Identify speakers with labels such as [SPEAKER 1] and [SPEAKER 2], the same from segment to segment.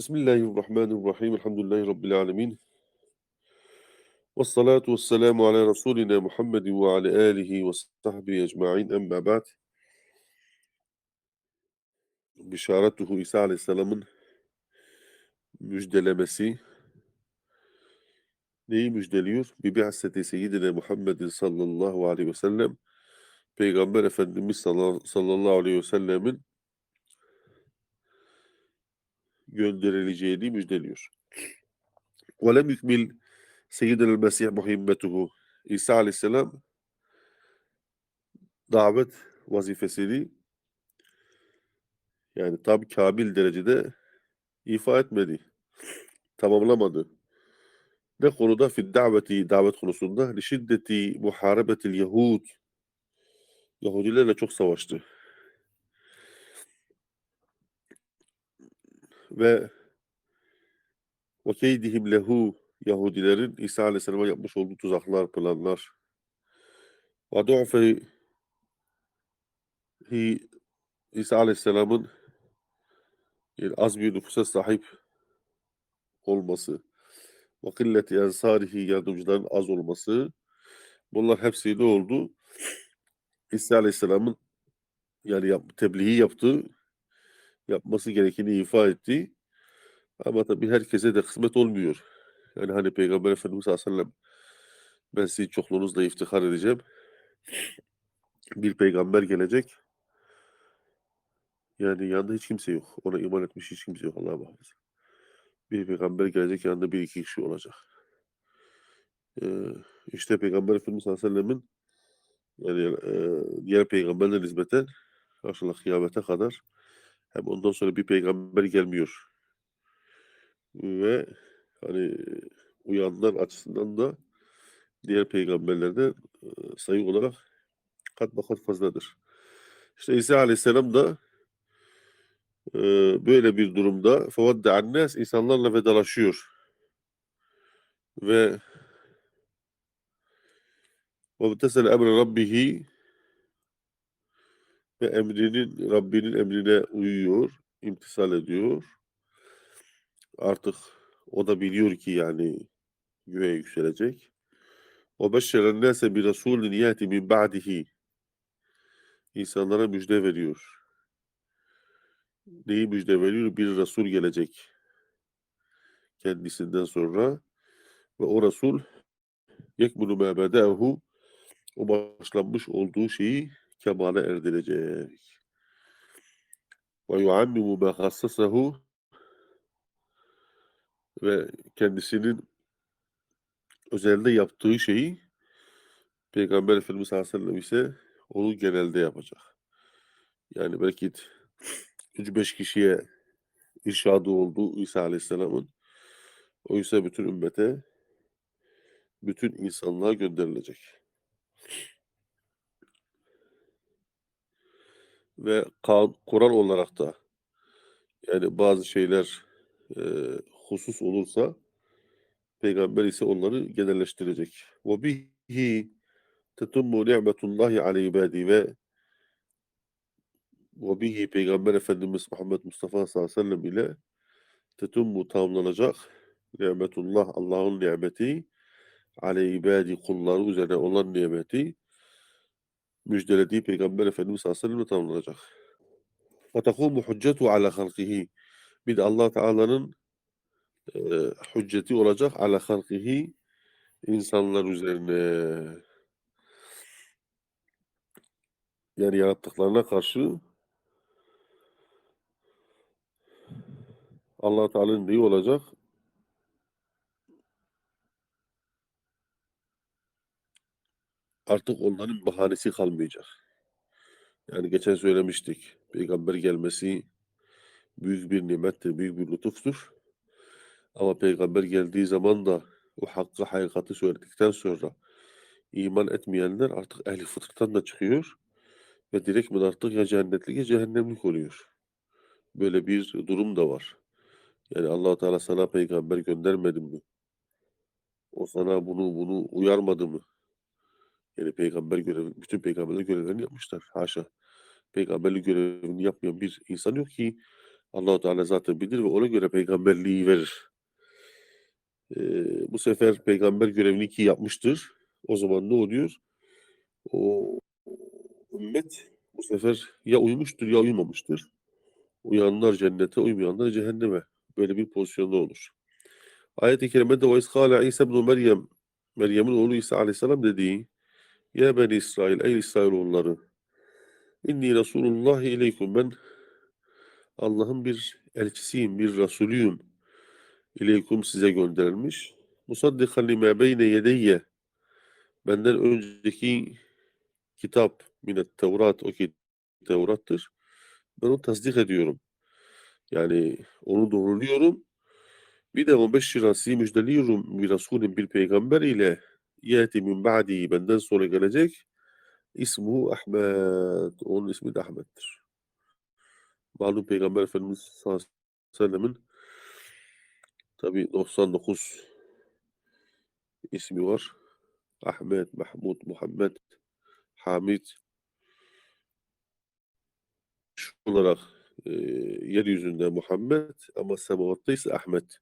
[SPEAKER 1] Bismillahirrahmanirrahim. Elhamdülillahi Rabbil alemin. Ve salatu ve selamu ala Resulina Muhammedin ve ala alihi ve sahbihi ecma'in. Emma ba'd. Bişaretuhu İsa Aleyhisselam'ın müjdelemesi neyi müjdeliyor? Bi bi'aseti seyyidina Muhammedin sallallahu aleyhi ve sellem Peygamber Efendimiz sallallahu aleyhi ve sellemin gönderileceğini müjdeliyor. Lem yükmil seyyidina Mesih muhimmetuhu İsa Aleyhisselam davet vazifesini yani tam kamil derecede ifa etmedi, tamamlamadı. Ne konuda? Fid daveti, davet konusunda şiddeti muharebetil Yahud. Yahudilerle çok savaştı. Ve ve keydihim lehu Yahudilerin İsa Aleyhisselam'a yapmış olduğu tuzaklar, planlar. Ve du'fi hi İsa Aleyhisselam'ın yani az bir nüfusa sahip olması ve kılleti ensarihi yardımcıların az olması bunlar hepsi ne oldu? İsa Aleyhisselam'ın yani tebliği yaptı, yapması gerekeni ifa etti. Ama tabii herkese de kısmet olmuyor. Yani hani Peygamber Efendimiz sallallahu aleyhi ve sellem ben sizin çokluğunuzla iftihar edeceğim. Bir peygamber gelecek. Yani yanında hiç kimse yok. Ona iman etmiş hiç kimse yok Allah'a muhafaza. Bir peygamber gelecek yanında bir iki kişi olacak. Ee, işte Peygamber Efendimiz sallallahu aleyhi ve sellemin yani e, diğer peygamberler nispeten karşılık kıyamete kadar hem ondan sonra bir peygamber gelmiyor. Ve hani uyanlar açısından da diğer peygamberlerden e, sayı olarak kat bakat fazladır. İşte İsa Aleyhisselam da böyle bir durumda fevadde annes insanlarla vedalaşıyor. Ve ve tesel emre rabbihi ve emrinin Rabbinin emrine uyuyor, imtisal ediyor. Artık o da biliyor ki yani göğe yükselecek. O beşşeren nase bir rasulün yati min ba'dihi. İnsanlara müjde veriyor. Neyi müjde veriyor? Bir Resul gelecek. Kendisinden sonra. Ve o Resul yekmunu ma o başlanmış olduğu şeyi kemale erdirecek. Ve yuammimu ma hassasahu ve kendisinin özelde yaptığı şeyi Peygamber Efendimiz sallallahu aleyhi ve sellem ise onu genelde yapacak. Yani belki 3-5 kişiye irşadı oldu İsa Aleyhisselam'ın. O ise bütün ümmete, bütün insanlığa gönderilecek. Ve Kur'an olarak da yani bazı şeyler e, husus olursa Peygamber ise onları genelleştirecek. Ve bihi tetummu ni'metullahi ale ibadi ve ve bihi Peygamber Efendimiz Muhammed Mustafa sallallahu aleyhi ve sellem ile tetummu tamamlanacak ni'metullah Allah'ın nimeti ale ibadi kulları üzerine olan nimeti müjdelediği Peygamber Efendimiz sallallahu aleyhi ve sellem tamamlanacak. Tekumu hüccetu ala halkihi bir de Allah Teala'nın e, hücceti olacak ala halkihi insanlar üzerine yani yarattıklarına karşı allah Teala'nın neyi olacak? Artık onların bahanesi kalmayacak. Yani geçen söylemiştik. Peygamber gelmesi büyük bir nimettir, büyük bir lütuftur. Ama peygamber geldiği zaman da o hakkı, hakikati söyledikten sonra iman etmeyenler artık ehli fıtırtan da çıkıyor ve direktmen artık ya cennetlik ya cehennemlik oluyor. Böyle bir durum da var. Yani allah Teala sana peygamber göndermedi mi? O sana bunu bunu uyarmadı mı? Yani peygamber görevi, bütün peygamberler görevlerini yapmışlar. Haşa. Peygamberlik görevini yapmayan bir insan yok ki Allah Teala zaten bilir ve ona göre peygamberliği verir. Eee, bu sefer peygamber görevini ki yapmıştır. O zaman ne oluyor? O ümmet bu sefer ya uymuştur ya uyumamıştır. Uyanlar cennete, uymayanlar cehenneme. Böyle bir pozisyonda olur. Ayet-i kerimede ve iskâle İsa ibn Meryem Meryem'in oğlu İsa aleyhisselam dediği Ya beni İsrail, ey İsrailoğulları İnni Resulullah ileykum ben Allah'ın bir elçisiyim, bir Resulüyüm. İleykum size gönderilmiş. Musaddikan lima beyne yedeyye benden önceki kitap minet Tevrat o ki Tevrat'tır. Ben onu tasdik ediyorum. Yani onu doğruluyorum. Bir de mübeşşiran sizi müjdeliyorum bir Resulün bir peygamber ile yeti min ba'di benden sonra gelecek. İsmu Ahmet. Onun ismi de Ahmet'tir. Malum Peygamber Efendimiz sallallahu aleyhi ve sellemin tabi 99 ismi var. Ahmet, Mahmud, Muhammed, Hamid şu olarak e, yeryüzünde Muhammed ama semavatta ise Ahmet.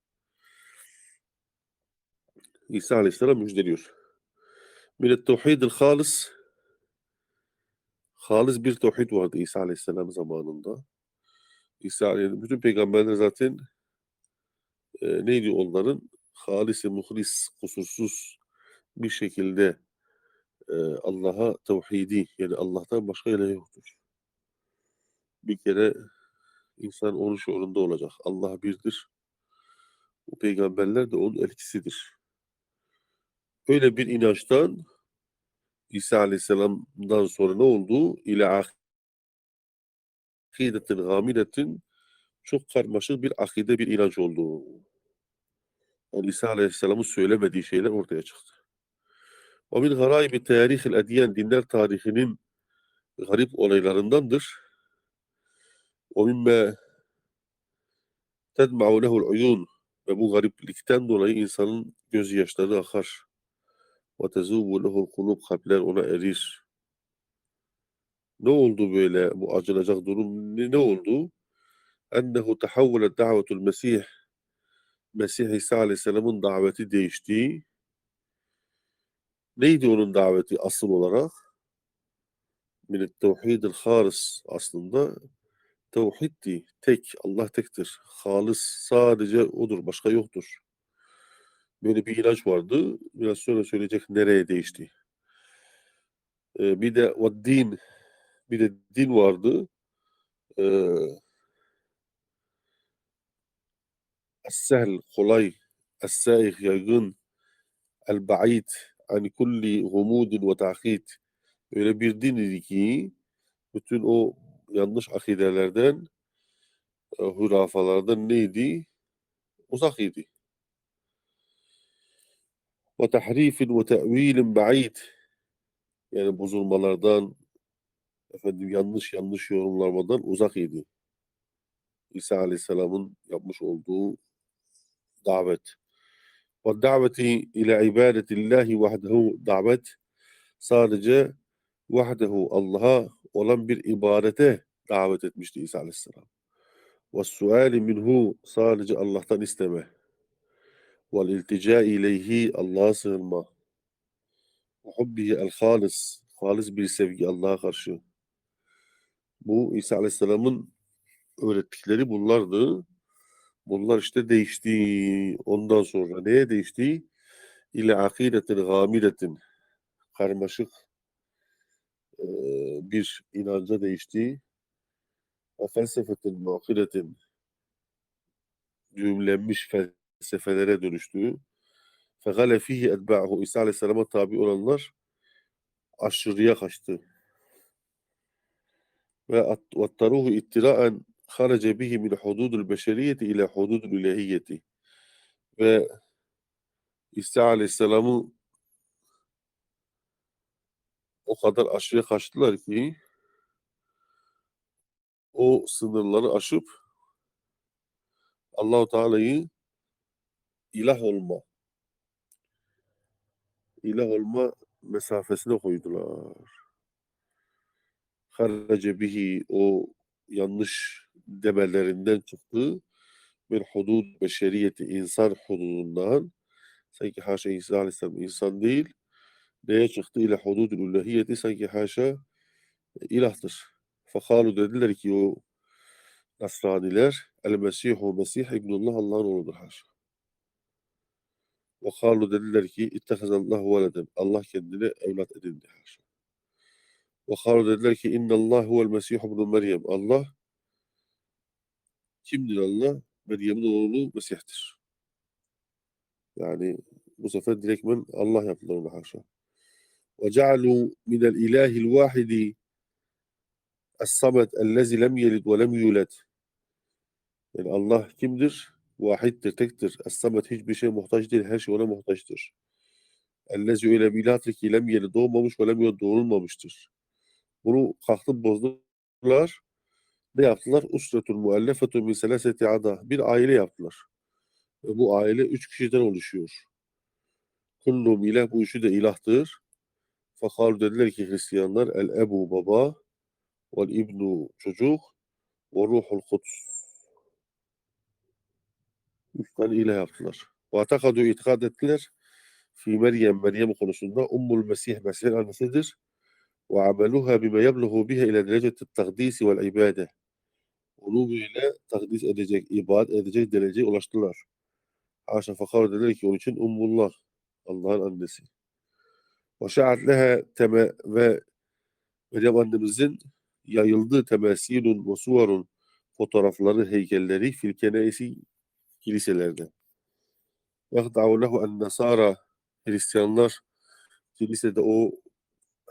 [SPEAKER 1] İsa Aleyhisselam müjdeliyor. Minet tevhidil halis halis bir tevhid vardı İsa Aleyhisselam zamanında. İsa yani bütün peygamberler zaten e, neydi onların? Halisi, muhlis, kusursuz bir şekilde e, Allah'a tevhidi yani Allah'tan başka ilah yoktur. Bir kere insan onun şuurunda olacak. Allah birdir. Bu peygamberler de onun elçisidir. Öyle bir inançtan İsa Aleyhisselam'dan sonra ne oldu? İle akidetin gamidetin çok karmaşık bir akide bir inanç oldu. Yani İsa Aleyhisselam'ın söylemediği şeyler ortaya çıktı. Ve min garaibi tarihil ediyen dinler tarihinin garip olaylarındandır. Ve mimme tedma'u lehul uyun ve bu gariplikten dolayı insanın gözyaşları akar. Tezubu lehul kulub kalpler ona erir. Ne oldu böyle bu acınacak durum? Ne, oldu? Ennehu tehavvelet davetul Mesih Mesih İsa Aleyhisselam'ın daveti değişti. Neydi onun daveti asıl olarak? Minet tevhidil haris aslında tevhiddi. Tek, Allah tektir. Halis sadece odur, başka yoktur. Böyle bir inanç vardı. Biraz sonra söyleyecek nereye değişti. Ee, bir de o din, bir de din vardı. Ee, Es-sehl, kolay, es-saih, yaygın, el-ba'id, ani kulli gumudin ve ta'kid. Öyle bir din idi ki bütün o yanlış akidelerden, e, hurafalardan neydi? Uzak idi. Ve tahrifin ve te'vilin ba'id. Yani bozulmalardan, efendim yanlış yanlış yorumlamadan uzak idi. İsa Aleyhisselam'ın yapmış olduğu davet. Ve daveti ile ibadetillahi vahdehu davet sadece vahdehu Allah'a olan bir ibadete davet etmişti İsa Aleyhisselam. Ve suali minhu sadece Allah'tan isteme. İltica ileyhi Allah'a sığınma. Hubbihi el halis halis bir sevgi Allah'a karşı. Bu İsa Aleyhisselam'ın öğrettikleri bunlardı. Bunlar işte değişti. Ondan sonra neye değişti? İle akidetin gamidetin karmaşık bir inanca değişti. Ve felsefetin muakidetin düğümlenmiş felsefelere dönüştü. Fegale fihi etba'hu İsa Aleyhisselam'a tabi olanlar aşırıya kaçtı. Ve vattaruhu ittiraen harace bihi min hududul beşeriyeti ile hududul ilahiyeti. Ve İsa Aleyhisselam'ı o kadar aşırıya kaçtılar ki o sınırları aşıp Allahu Teala'yı ilah olma ilah olma mesafesine koydular. Harace bihi o yanlış demelerinden çıktı. Bir hudud beşeriyeti insan hududundan sanki haşa İsa Aleyhisselam insan değil neye çıktı ile hududul uluhiyeti sanki haşa ilahtır. Fakalu dediler ki o Nasraniler El Mesihu Mesih İbnullah Allah'ın oğludur haşa. Ve kalu dediler ki İttehazallahu veleden Allah kendine evlat edindi haşa. Ve kalu dediler ki İnnallah huvel Mesih ibn Meryem Allah kimdir Allah? Meryem'in oğlu Mesih'tir. Yani bu sefer direktmen Allah yaptılar onu haşa. Ve cealu minel ilahil vahidi Es-Samet ellezi lem yelid ve lem yulad. Yani Allah kimdir? Vahiddir, tektir. Es-Samet hiçbir şeye muhtaç değil, her şey ona muhtaçtır. Ellezi öyle bir ilahtır ki lem yelid doğmamış ve lem yulad doğurulmamıştır. Bunu kalkıp bozdular. Ne yaptılar? Usretun muallefetun min selaseti ada. Bir aile yaptılar. Ve bu aile üç kişiden oluşuyor. Kullum ilah bu üçü de ilahtır. Fakalu dediler ki Hristiyanlar el ebu baba vel ibnu çocuk ve ruhul kuds. Üç tane ilah yaptılar. Ve atakadu itikad ettiler. Fi Meryem, Meryem konusunda Ummul Mesih, Mesih'in annesidir. Ve ameluha bime yebluğu biha ile dereceti takdisi vel ibade. Onu böyle takdis edecek, ibadet edecek dereceye ulaştılar. Haşa fakar dediler ki onun için Ummullah, Allah'ın annesi. Ve şa'at leha teme ve Meryem annemizin yayıldığı temesilun ve suvarun fotoğrafları, heykelleri fil kenaisi kiliselerde. Lehu en nasara Hristiyanlar kilisede o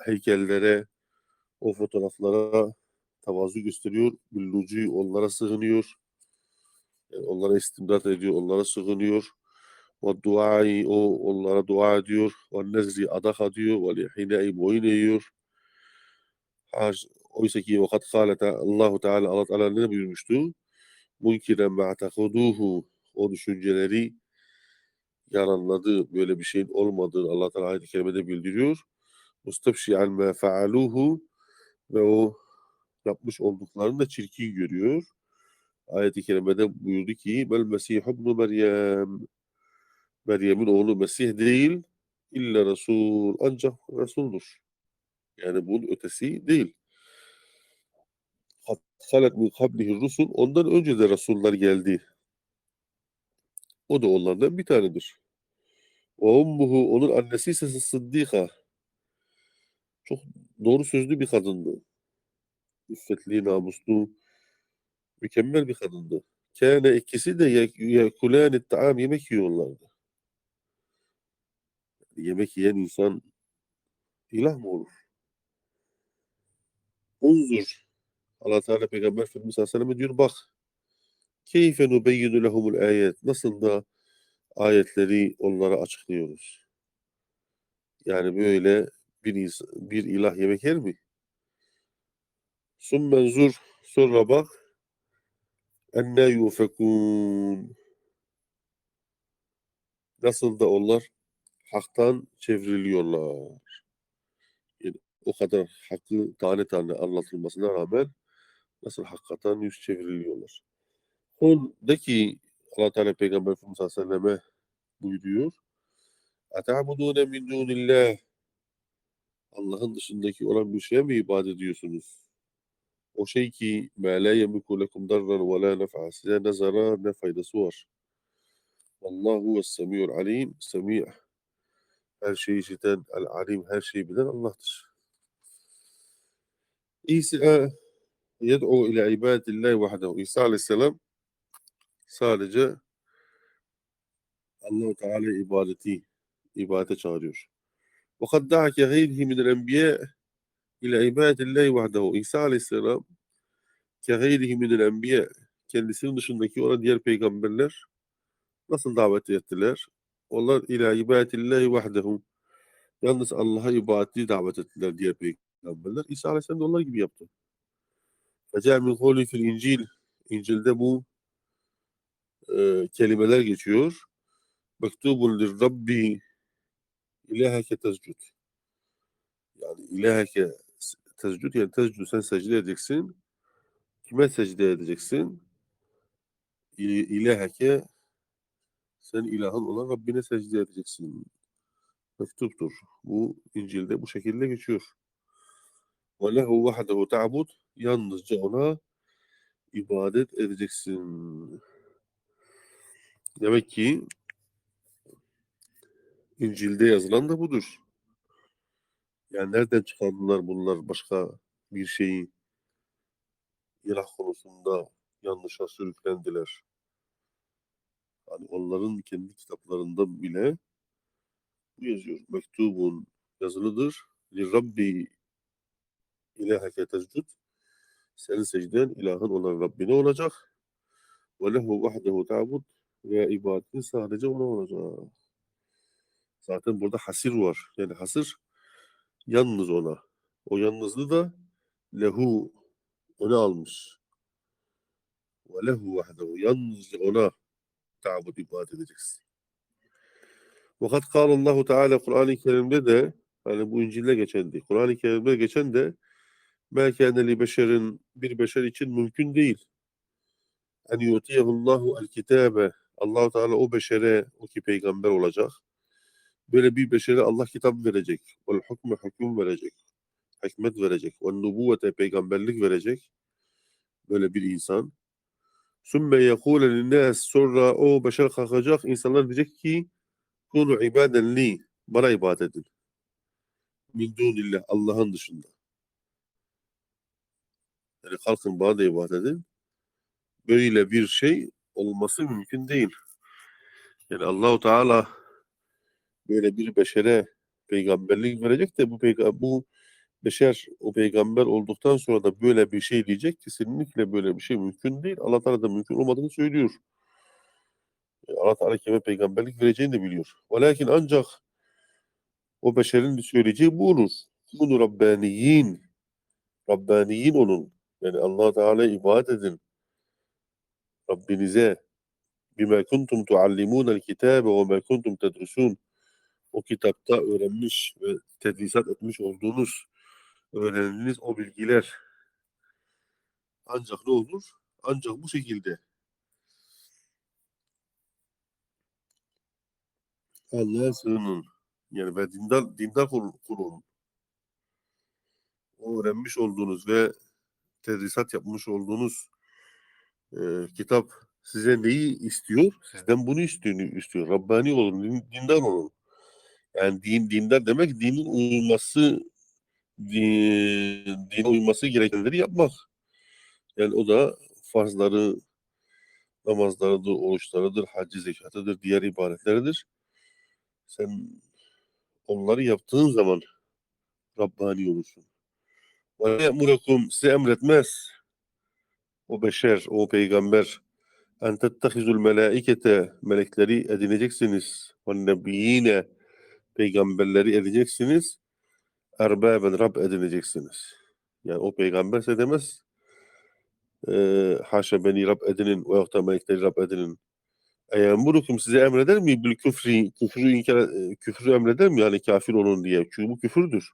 [SPEAKER 1] heykellere, o fotoğraflara tavazu gösteriyor. Büllucu onlara sığınıyor. Yani onlara istimdat ediyor, onlara sığınıyor. Ve duayı o onlara dua ediyor. Ve nezri adak ediyor. Ve lihinai boyun eğiyor. Oysa ki vakat kâlete Allahu Teala Allah Teala ne buyurmuştu? Munkiren ma'tekuduhu o düşünceleri yalanladı. Böyle bir şeyin olmadığını Allah Teala ayet-i kerimede bildiriyor. Mustabşi'an ma faaluhu ve o yapmış olduklarını da çirkin görüyor. Ayet-i kerimede buyurdu ki Bel Mesih ibn Meryem Meryem'in oğlu Mesih değil illa Resul ancak Resul'dur. Yani bunun ötesi değil. Halet min kablihi rusul ondan önce de Resullar geldi. O da onlardan bir tanedir. Ve ummuhu onun annesi ise Sıddika. Çok doğru sözlü bir kadındı. İffetli, namuslu, mükemmel bir kadındı. Kâne ikisi de yekulâni ta'am yemek yiyorlardı. Yemek yiyen insan ilah mı olur? Unzur. Allah Teala Peygamber Efendimiz sallallahu aleyhi ve sellem diyor bak. Keyfe nubeyyinu lehumul ayet. Nasıl da ayetleri onlara açıklıyoruz. Yani böyle bir, bir ilah yemek yer mi? Summen zur sonra bak enne yufekun nasıl da onlar haktan çevriliyorlar. Yani o kadar hakkı tane tane anlatılmasına rağmen nasıl hakikaten yüz çevriliyorlar. Kul de ki allah Teala Peygamber Efendimiz Aleyhisselam'e buyuruyor. اَتَعْبُدُونَ مِنْ دُونِ Allah'ın dışındaki olan bir şeye mi ibadet ediyorsunuz? O şey ki مَا لَا يَمِكُ لَكُمْ دَرًّا وَلَا نَفْعًا Size ne zarar ne faydası var. Allahu es-semi'ul alim, semi' her şeyi işiten, el alim her şeyi bilen Allah'tır. İsa yed'u ila ibadillahi vahdehu. İsa aleyhisselam sadece Allah-u Teala ibadeti ibadete çağırıyor. وَقَدْ دَعَ كَغَيْرِهِ مِنَ الْاَنْبِيَاءِ ila ibadillahi vahdehu. İsa aleyhisselam كَغَيْرِهِ مِنَ الْاَنْبِيَاءِ kendisinin dışındaki olan diğer peygamberler nasıl davet ettiler? Onlar ila ibadillahi vahdehu. Yalnız Allah'a ibadeti davet ettiler diğer peygamberler. İsa aleyhisselam da onlar gibi yaptı. Feca min kavli fil İncil. İncil'de bu e, kelimeler geçiyor. Mektubun lir Rabbi ilaheke tezcud. Yani ilaheke tezcud yani tezcud sen secde edeceksin. Kime secde edeceksin? İleheke sen ilahın olan Rabbine secde edeceksin. Mektuptur. Bu İncil'de bu şekilde geçiyor. Ve lehu vahdehu ta'bud yalnızca ona ibadet edeceksin. Demek ki İncil'de yazılan da budur. Yani nereden çıkardılar bunlar başka bir şeyi ilah konusunda yanlışa sürüklendiler. Hani onların kendi kitaplarında bile bu yazıyor. Mektubun yazılıdır. Li Rabbi ilaheke tecdüd. Senin secden ilahın olan Rabbine olacak. Ve lehu vahdehu ta'bud ve ibadeti sadece ona olacak. Zaten burada hasir var. Yani hasır yalnız ona. O yalnızlığı da lehu ona almış. Ve lehu vahdehu. Yalnızca ona tabut ibadet edeceksin. Fakat kâle Allahu Teala Kur'an-ı Kerim'de de hani bu İncil'de geçendi. Kur'an-ı Kerim'de geçen de Mekâne li beşerin bir beşer için mümkün değil. En yutiyehullahu el kitabe allah Teala o beşere, o ki peygamber olacak. Böyle bir beşere Allah kitap verecek. Vel hukme hüküm verecek. Hikmet verecek. Ve nubuvvete peygamberlik verecek. Böyle bir insan. Sümme yekûle linnâs sonra o beşer kalkacak. insanlar diyecek ki kunu ibaden li. Bana ibadet edin. Min dunillah. Allah'ın dışında. Yani kalkın bana da ibadet edin. Böyle bir şey olması mümkün değil. Yani Allahu Teala böyle bir beşere peygamberlik verecek de bu peygamber bu beşer o peygamber olduktan sonra da böyle bir şey diyecek kesinlikle böyle bir şey mümkün değil. Allah Teala da mümkün olmadığını söylüyor. E, Allah Teala kime peygamberlik vereceğini de biliyor. Velakin ancak o beşerin söyleyeceği bu olur. Kunu Rabbaniyin. Rabbaniyin olun. Yani Allah Teala ibadet edin. Rabbinize bima kuntum tuallimunel kitabe ve ma kuntum tedrusun. O kitapta öğrenmiş ve tedrisat etmiş olduğunuz öğrendiğiniz o bilgiler ancak ne olur? Ancak bu şekilde Allah'a sığının. Yani ve dindar, dindar kul- kulun. O öğrenmiş olduğunuz ve tedrisat yapmış olduğunuz e, kitap size neyi istiyor? Sizden bunu istiyor. istiyor. Rabbani olun, din- dindar olun. Yani din dindar demek dinin uyulması din, dine uyması gerekenleri yapmak. Yani o da farzları, namazlarıdır, oruçlarıdır, hacı zekatıdır, diğer ibadetleridir. Sen onları yaptığın zaman Rabbani olursun. Ve ye'murekum size emretmez. O beşer, o peygamber en tettehizul melaikete melekleri edineceksiniz. Ve nebiyyine peygamberleri edineceksiniz. Erbaben Rab edineceksiniz. Yani o peygamberse demez eee haşa beni Rab edinin veyahut da melekleri Rab edinin. Eyamurukum size emreder mi bil küfri, küfrü inkar, e, küfrü emreder mi yani kafir olun diye? Çünkü bu küfürdür.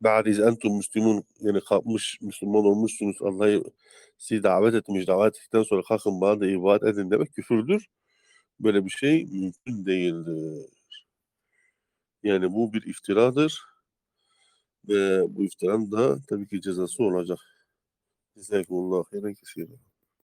[SPEAKER 1] Ba'diz entum müslümun yani kalkmış Müslüman olmuşsunuz Allah'ı sizi davet etmiş davet ettikten sonra kalkın bana da ibadet edin demek küfürdür. Böyle bir şey mümkün değildir. Yani bu bir iftiradır ve bu iftiranın da tabii ki cezası olacak. Cezakumullah hayran kesiren.